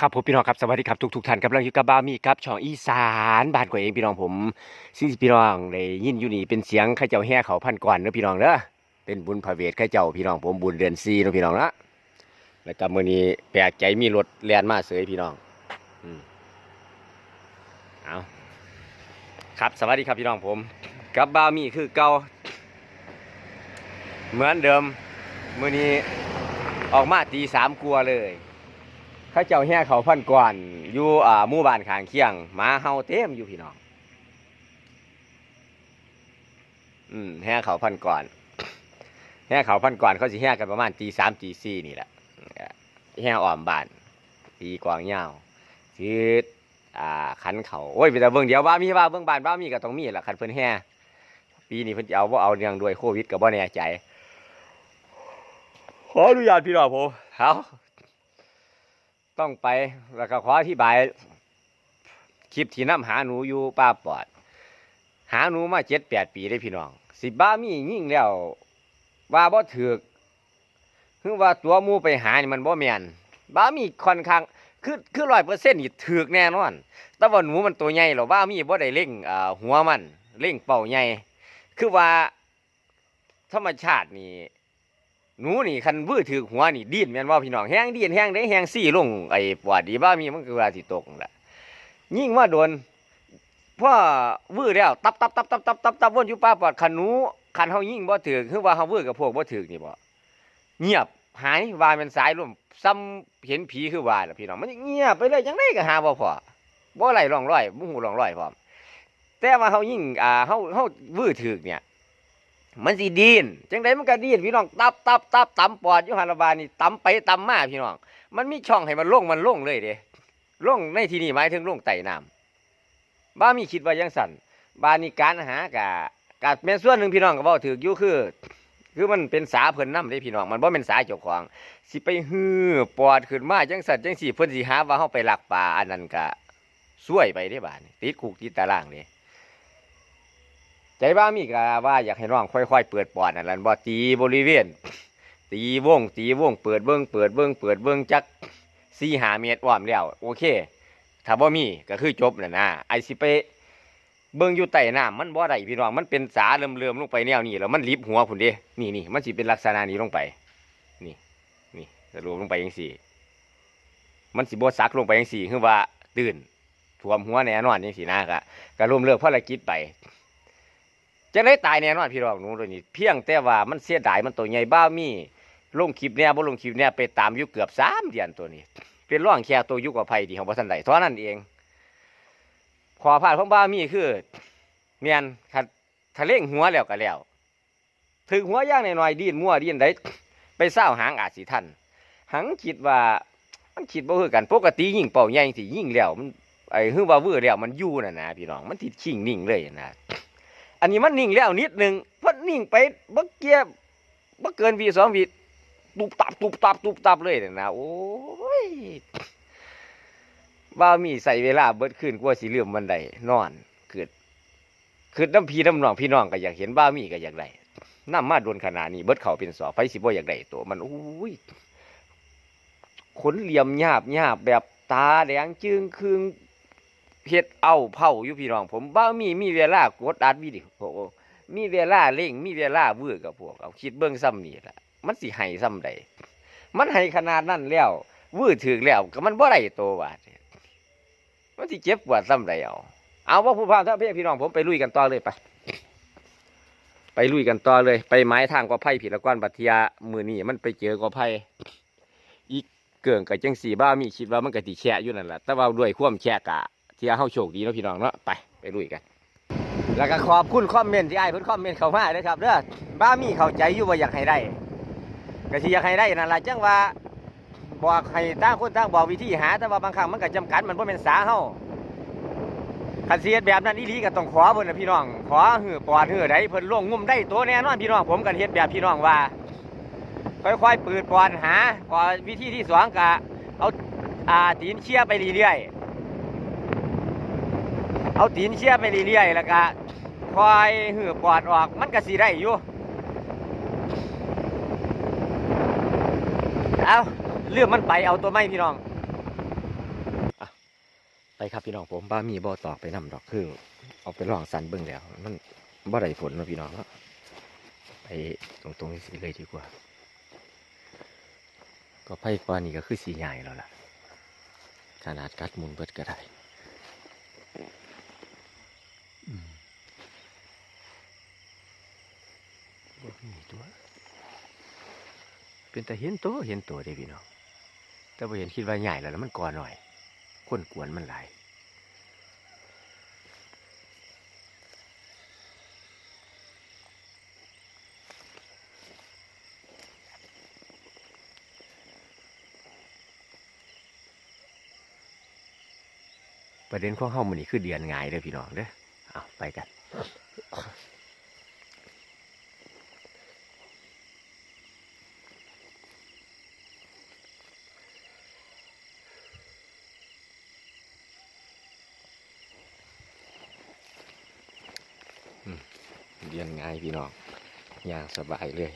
ครับผมพี่น้องครับสวัสดีครับทุกทุกๆท่านกำลังอยู่กับบามีครับช่องอีสานบ้านกว่าเองพี่น้องผมซึ่งพี่น้องได้ยินอยู่นี่เป็นเสียงข้าเจ้าแห่เขาพันก่อนเนอะพี่น้องเนอะเป็นบุญพระเวทข้าเจ้าพี่น้องผมบุญเดือนซีเนอะพี่น้องนะแล้วก็มื้อนี้แปลกใจมีรถแลนมาเสยพี่น้องอืมเอาครับสวัสดีครับพี่น้องผมกับบามีคือเก่าเหมือนเดิมมื้อนี้ออกมาตีสามกลัวเลย เข้าเจ้าแห่เขาพันก่อนอยู่อ่าหมู่บ้านข้างเคียงหมาเฮาเต็มอยู่พี่น้องอืมแห่เขาพันก่อนแห่เขาพันก่อนเขาสิแห่กันประมาณตีสามตีสี่นี่แหละแห่อ้อมบ้านตีกวางยาวถืออ่าขันเขาโอ้ยไปแต่เบิ่งเดียวว่ามีว่าเบิ่งบ้านว่ามีก็ต้องมีแหละคันเพิ่นแห่ปีนี้เพิ่นจะเอาบ่าเอาเนื่องด้วยโควิดก็บ่แน่ใจขออนุญาตพี่น้องผมเอา ต้องไปแล้วก็ขออธิบายคลิปที่น้ำหาหนูอยู่ป้าปอด หาหนูมาเจ็ดแปดปีได้พี่น้อง สิบ้ามียิ่งแล้วว่าบ่ถือคือว่าตัวมูไปหานี่มันบ่แมนบ้ามีค่อนข้างคือคือร้อยเปอร์เซ็นต์นี่ถือแน่นอน แต่ว่าหนูมันตัวใหญ่หรอบ้ามีบ่ได้เล่งหัวมันเล่งเป่าใหญ่คือว่าธรรมชาตินี่ หนูนี่คันวื้อถือหัวนี่ดิ้นแม่นว่าพี่น้องแห้งดิ้นแห้งได้แห้งซี่ลงไอ้ปวดดีบ้ามีมันคือว่าสิตกแหละยิ่งว่าโดนพ่อวื้อแล้วตับตับตับตับตับตับตับวนอยู่ป้าปอดคันหนูคันเฮายิ่งบ่ถือคือว่าเฮาวื้อกับพวกบ่ถือนี่บ่เงียบหายว่าเป็นสายลมซ้ำเห็นผีคือว่าล่ะพี่น้องมันเงียบไปเลยจังไดก็หาบ่พอบ่ไหลร่องรอยบ่ฮู้ร่องรอยพร้อมแต่ว่าเฮายิ่งอ่าเฮาเฮาวื้อถือเนี่ย มันสิดีนจังไดมันก็ดีนพี่น้องตับตับตับตำปอดอยู่หันละบานี่ตำไปตำมาพี่น้อง มันมีช่องให้มันลงมันลงเลยเด้ลงในที่นี้หมายถึงลงไต่น้ำบ้ามีคิดว่ายังสั่นบ้านนี้การหากะกะแม่นส่วนหนึ่งพี่น้องก็เว้าถืออยู่คือ คือมันเป็นสาเพิ่นนำเด้พี่น้อง มันบ่เป็นสาเจ้าของ สิไปฮือปอดขึ้นมาจังสั่นจังสี่เพิ่นสิหาว่าเฮาไปหลักปลาอันนั้นก็ซวยไปเด้บ้านติดคุกติดตารางเด้ ใจบ้ามีกะว่าอยากให้น้องค่อย ๆ เปิดปอดนั่นแหละบ่ตีบริเวณ ตีวงตีวงเปิดเบิ้งเปิดเบิ้งเปิดเบิ้งจักสี่หาเมตรอ้อมแล้วโอเค ถ้าบ่มีก็คือจบน่ะนะไอสิไปเบิ้งอยู่ใต้น้ำมันบ่ได้พี่น้องมันเป็นสาเริ่มๆลงไปแนวนี้แล้วมันลิบหัวพุ่นเด้นี่นี่มันสิเป็นลักษณะนี้ลงไป นี่นี่สรุปลงไปจังซี่ มันสิบ่ซักลงไปจังซี่คือว่าตื่นท่วมหัวแน่นอนจังซี่นะก็ก็ร่วมเลิกภารกิจไป จะได้ตายแน่นอนพี่น้องหนูตัวนี้เพียงแต่ว่ามันเสียดายมันตัวใหญ่บ้ามีลงคลิปเนี่ยบ่ลงคลิปเนี่ยไปตามอยู่เกือบสามเดือนตัวนี้ เป็นร่องแค่ตัวยุกกับภัยที่ของบ่ทันใดเท่านั้นเองขอพาดของบ้ามีคือเมียนคัดทะเลงหัวแล้วก็แล้วถึงหัวย่างหน่อยๆดิ้นมั่วดิ้นได้ไปเศร้าหางอาจสิทันหังคิดว่ามันคิดบ่คือกันปกติยิ่งเป่าใหญ่สิยิ่งแล้วมันไอ้คือว่าเวอร์แล้วมันยู่น่ะนะพี่น้องมันติดขิงนิ่งเลยนะ อันนี้มันนิ่งแล้วนิดนึงเพราะนิ่งไปบักเกียบักเกินวีสองวีตุบตับตุบตับตุบตับเลยเนี่ยนะโอ้ยว่ามีใส่เวลาเบิดขึ้นกว่าสิเลื่อมมันใดนอนเกิดคือน้ำพีน้ำนองพี่น้องก็อยากเห็นบ้ามีก็อยากได้น้ำมาโดนขนาดนี้เบิดเขาเป็นสอบไฟสิบ่อยากได้ตัวมันโอ้ยขนเหลี่ยมหยาบหยาบแบบตาแดงจึงคืง เฮ็ดเอาเผาอยู่พี่น้อง ผมบ่มีมีเวลากดอัดวิดีโอมีเวลาเล่ง มีเวลาเวือกับพวกเอาคิดเบิ่งซ้ำนี่ละมันสิให้ซ้ำใดมันให้ขนาดนั้นแล้วเวือถึกแล้วก็มันบ่ได้โตวาดมันสิเจ็บปวดซ้ำใดเอาเอาว่าผู้พามท่านพี่พี่น้องผมไปลุยกันต่อเลยไปไปลุยกันต่อเลย ไปไม้ทางกอไผ่ผิดละก้อนบัทียมือนี้มันไปเจอกอไผ่อีกเกิ่งกับจังสีบ้ามีคิดว่ามันก็สิแช่อยู่นั่นแหละแต่ว่าด้วยความแช่กะ ที่เฮาโชคดีเนาะพี่น้องเนาะไปไปลุยกัน แล้วก็ขอบคุณคอมเมนต์ที่ไอ้เพิ่นคอมเมนต์เข้ามาเด้อครับเด้อบ้ามีเข้าใจอยู่ว่าอยากให้ได้ก็สิอยากให้ได้นั่นล่ะจังว่าบอกให้ต่างคนต่างบอกวิธีหาแต่ว่าบางครั้งมันก็จำกัดมันบ่แม่นสาเฮาคันเฮ็ดแบบนั้นอีหลีก็ต้องขอเพิ่นนะพี่น้อง ขอหือปอดหือใดเพิ่นล่วงงุ่มได้ตัวแน่นอนพี่น้องผมก็เฮ็ดแบบพี่น้องว่า ค่อยๆปืดปอนหาก่อนวิธีที่สองก็เอาอ่าตีนเชี่ยไปเรื่อยๆ เอาตีนเชี่ยไปเรื่อยๆแล้วก็คอยหือปอดออกมันก็สีได้อยู่ เอาเรื่องมันไปเอาตัวไม่พี่น้อง ไปครับพี่น้องผมบ้ามีบ่อตอกไปนำดอกคือเอาไปลองสันเบิ่งแล้วมันบ่ได้ผลนาะพี่น้องไปตรงๆนี้สิเลยดีกว่า ก็ไพ่กว่านี่ก็คือสีใหญ่แล้วล่ะขนาดกัดมุนเบิดก็ได้ บ่ตัว เป็นแต่เห็นตัวเห็นตัวเด้พี่น้องแต่พอเห็นคิดว่าใหญ่แล้วแล้วมันก่อหน่อยคนกวนมันหลายประเด็นข้องเฮามันนี่คือเดือนง่ายเด้อพี่น้องเด้อเอาไปกัน เรียนง่าย พี่น้องอย่างสบายเลย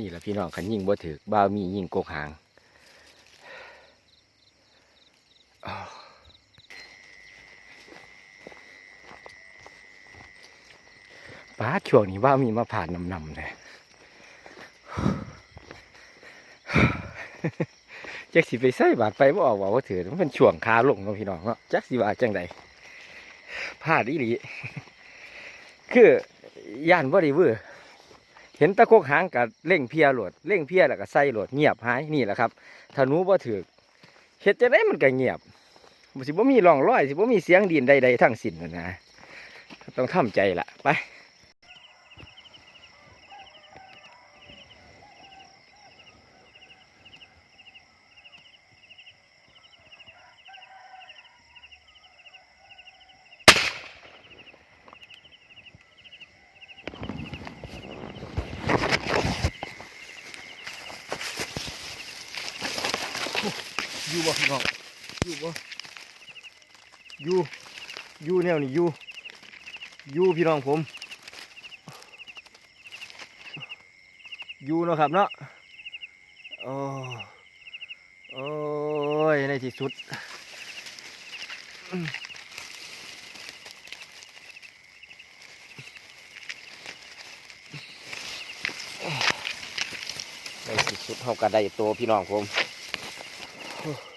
นี่แหละพี่น้องขันยิงบ่ถือบ้าวมียิงโกกหาง ป้าช่วงนี้บ้าวมีมาผ่านนำนำเลยจักสิไปใส่บาดไปบ่ออกว่าว่าถือมันเป็นช่วงขาลงเนาะพี่น้องเนาะจักสิว่าจังใดพลาดอีหลีคือย่านบ่ได้เวือ เห็นตะโคกหางกับเร่งเพียโหลดเร่งเพียแล้วก็ใส่โหลดเงียบหายนี่แหละครับถ้านูบ่ถือเห็ดจะได้มันก็เงียบบ่สิบ่มีร่องรอยสิบ่มีเสียงดินใดๆทั้งสิ้นนะนะต้องทำใจละไป อยู่บ่พี่น้องอยู่บ่อยู่อยู่แนวนี้อยู่อยู่พี่น้องผมอยู่เนาะครับเนาะโอ้โอ้ยในที่สุดในที่สุดเขาก็ได้ตัวพี่น้องผม Whew.